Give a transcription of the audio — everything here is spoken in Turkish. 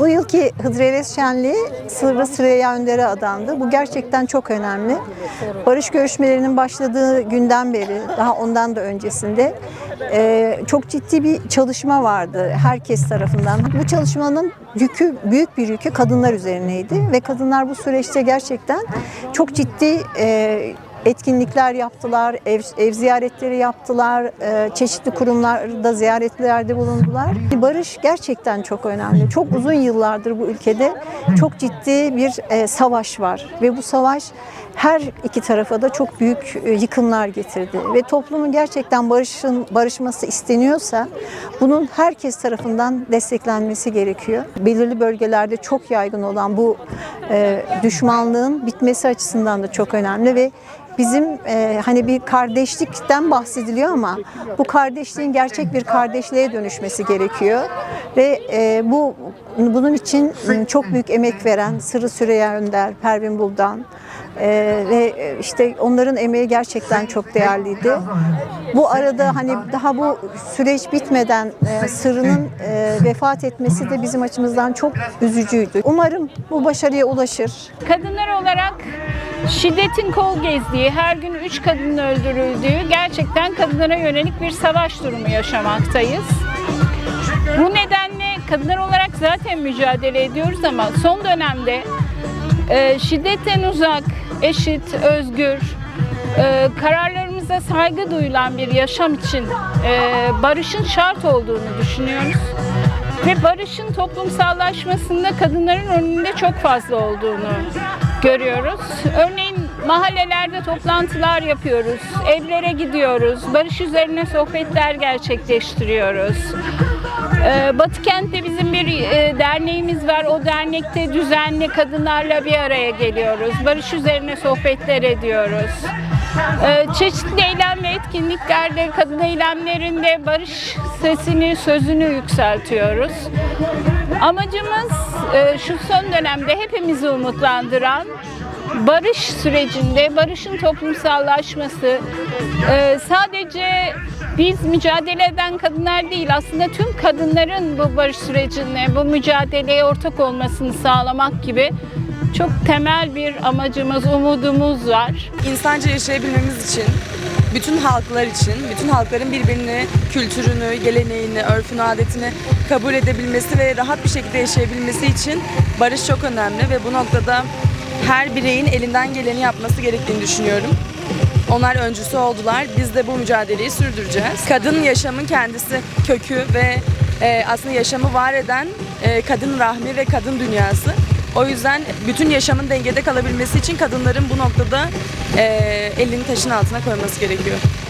Bu yılki Hıdrellez Şenliği Sırrı Süreyya Önder'e adandı. Bu gerçekten çok önemli. Barış görüşmelerinin başladığı günden beri, daha ondan da öncesinde e, çok ciddi bir çalışma vardı herkes tarafından. Bu çalışmanın yükü, büyük bir yükü kadınlar üzerineydi ve kadınlar bu süreçte gerçekten çok ciddi e, etkinlikler yaptılar, ev, ev ziyaretleri yaptılar, e, çeşitli kurumlarda ziyaretlerde bulundular. Barış gerçekten çok önemli. Çok uzun yıllardır bu ülkede çok ciddi bir e, savaş var ve bu savaş her iki tarafa da çok büyük e, yıkımlar getirdi ve toplumun gerçekten barışın barışması isteniyorsa bunun herkes tarafından desteklenmesi gerekiyor. Belirli bölgelerde çok yaygın olan bu e, düşmanlığın bitmesi açısından da çok önemli ve bizim e, hani bir kardeşlikten bahsediliyor ama bu kardeşliğin gerçek bir kardeşliğe dönüşmesi gerekiyor. Ve e, bu bunun için çok büyük emek veren Sırrı Süreyya Önder, Pervin Buldan e, ve e, işte onların emeği gerçekten çok değerliydi. Bu arada hani daha bu süreç bitmeden e, Sırrı'nın e, vefat etmesi de bizim açımızdan çok üzücüydü. Umarım bu başarıya ulaşır. Kadınlar olarak şiddetin kol gezdiği, her gün üç kadının öldürüldüğü gerçekten kadınlara yönelik bir savaş durumu yaşamaktayız. Bu nedenle kadınlar olarak zaten mücadele ediyoruz ama son dönemde e, şiddetten uzak, eşit, özgür, e, kararlarımıza saygı duyulan bir yaşam için e, barışın şart olduğunu düşünüyoruz. Ve barışın toplumsallaşmasında kadınların önünde çok fazla olduğunu görüyoruz. Örneğin mahallelerde toplantılar yapıyoruz, evlere gidiyoruz, barış üzerine sohbetler gerçekleştiriyoruz. Ee, Batı Kent'te bizim bir e, derneğimiz var. O dernekte düzenli kadınlarla bir araya geliyoruz. Barış üzerine sohbetler ediyoruz. Ee, Çeşitli eylem ve etkinliklerde, kadın eylemlerinde barış sesini, sözünü yükseltiyoruz. Amacımız e, şu son dönemde hepimizi umutlandıran barış sürecinde barışın toplumsallaşması e, sadece biz mücadele eden kadınlar değil aslında tüm kadınların bu barış sürecine, bu mücadeleye ortak olmasını sağlamak gibi çok temel bir amacımız, umudumuz var. İnsanca yaşayabilmemiz için, bütün halklar için, bütün halkların birbirini, kültürünü, geleneğini, örfünü, adetini kabul edebilmesi ve rahat bir şekilde yaşayabilmesi için barış çok önemli ve bu noktada her bireyin elinden geleni yapması gerektiğini düşünüyorum. Onlar öncüsü oldular. Biz de bu mücadeleyi sürdüreceğiz. Kadın yaşamın kendisi kökü ve e, aslında yaşamı var eden e, kadın rahmi ve kadın dünyası. O yüzden bütün yaşamın dengede kalabilmesi için kadınların bu noktada e, elini taşın altına koyması gerekiyor.